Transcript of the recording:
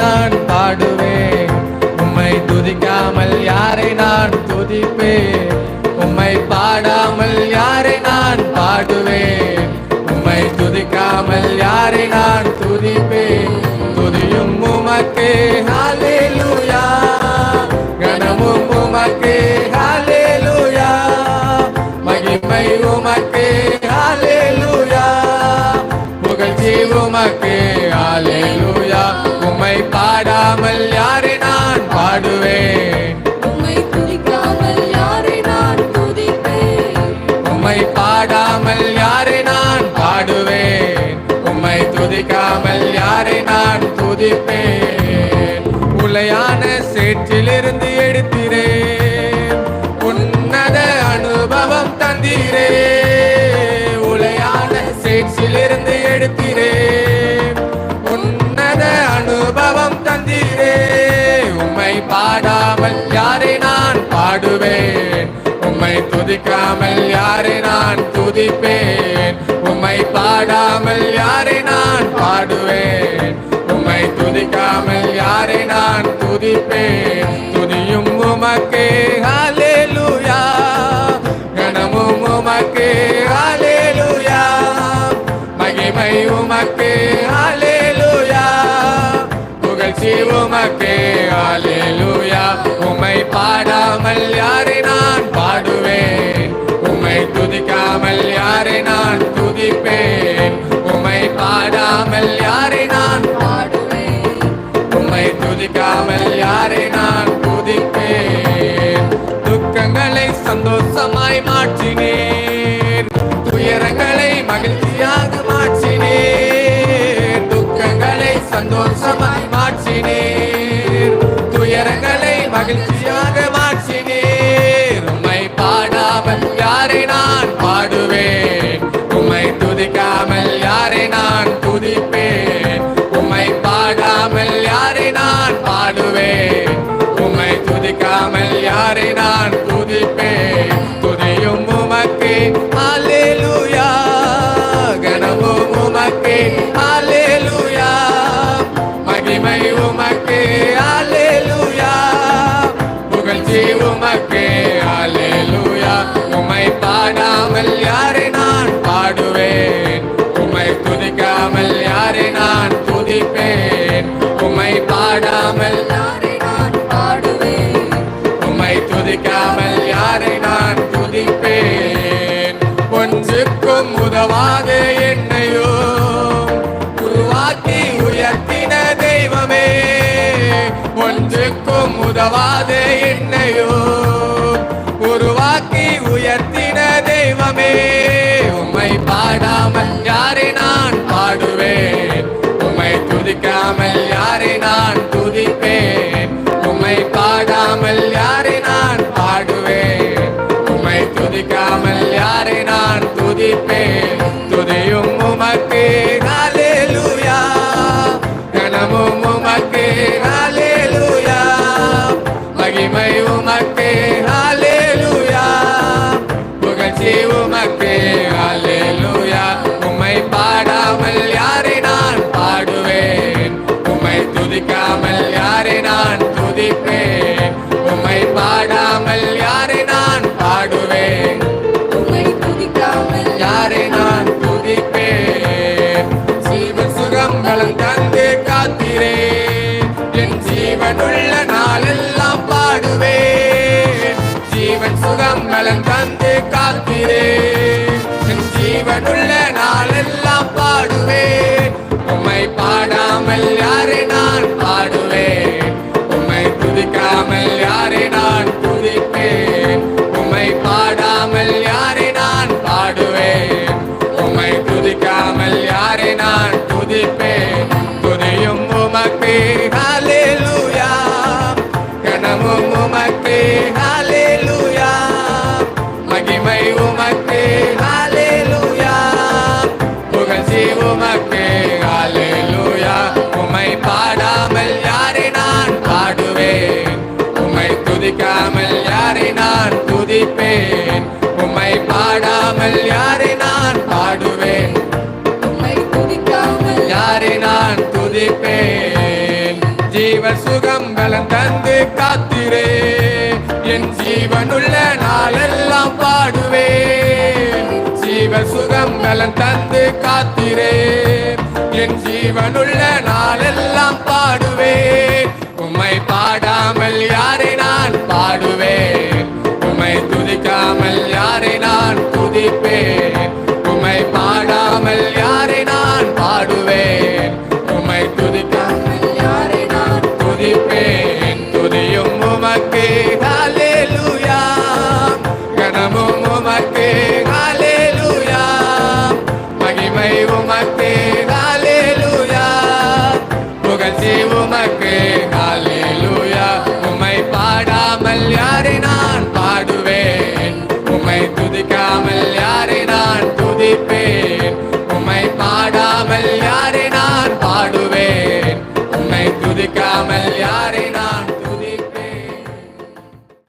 நான் பாடுவேன். உம்மை துதிக்காமல் யாரை நான் துதிப்பேன்? உம்மை பாடாமல் யாரை நான் பாடுவேன்? உம்மை துதிக்காமல் யாரை நான் துதிப்பேன்? துதியும் உமக்கே ஹாலே லூயா கணமும் உமக்கே ஹாலே லூயா மகிமை உமக்கே ஹாலே பாடாமல் யாரை நான் பாடுவேன்? உம்மை துதிக்காமல் யாரை நான் துதிப்பேன்? உம்மை பாடாமல் யாரை நான் பாடுவேன்? உம்மை துதிக்காமல் யாரை நான் துதிப்பேன்? உலையான சேற்றிலிருந்து எடுத்திரே அனுபவம் தந்தீரே. உம்மை பாடாமல் யாரை நான் பாடுவேன்? உம்மை துதிக்காமல் யாரை நான் துதிப்பேன்? உம்மை பாடாமல் யாரை நான் பாடுவேன்? உம்மை துதிக்காமல் யாரை நான் துதிப்பேன்? துதியும் உமக்கே ஹalleluya உமக்கே ஹalleluya. உமை பாடாமல் யாரை நான் பாடுவேன்? உமை துதிக்காமல் யாரை நான் துதிப்பேன்? உமை பாடாமல் யாரை நான் பாடுவேன்? உமை துதிக்காமல் யாரை நான் புகழ்ச்சி உமக்கே ஹalleluya. உமை பாடாமல் யாரை நான் பாடுவேன்? உமை துதிக்காமல் யாரை நான் துதிப்பேன்? உமை பாடாமல் யாரை நான் பாடுவேன்? உமை துதிக்காமல் யாரை நான் துதிப்பேன்? ஒன்றுக்கும் உதவாதே என் ஒன்றுக்கும் என்னையோ உருவாக்கி உயர்த்தின தெய்வமே. உம்மை பாடாமல் யாரை நான் பாடுவேன்? உம்மை துதிக்காமல் உம்மை துதிக்காமல் யாரை நான் துதிப்பேன்? உம்மை பாடாமல் யாரை நான் பாடுவேன்? உம்மை துதிக்காமல் யாரை நான் துதிப்பேன்? ஜீவன் சுகங்களும் தந்து காத்திரே என் ஜீவனுள்ள நாளெல்லாம் பாடுவேன். ஜீவன் சுகங்களும் தந்து காத்திரே உமக்கு. ஹalleluya. புகழ்ச்சி உமக்கு ஹalleluya. உம்மை பாடாமல் யாரை நான் பாடுவேன்? உம்மை துதிக்காமல் யாரை நான் துதிப்பேன்? உம்மை பாடாமல் தந்து காத்திரே என் ஜீவனுள்ள நாளெல்லாம் பா சுகம் பலன் தந்து காத்திரே என் ஜீவனுள்ள நாளெல்லாம் பாடுவே உம்மை பாடாமல் யார்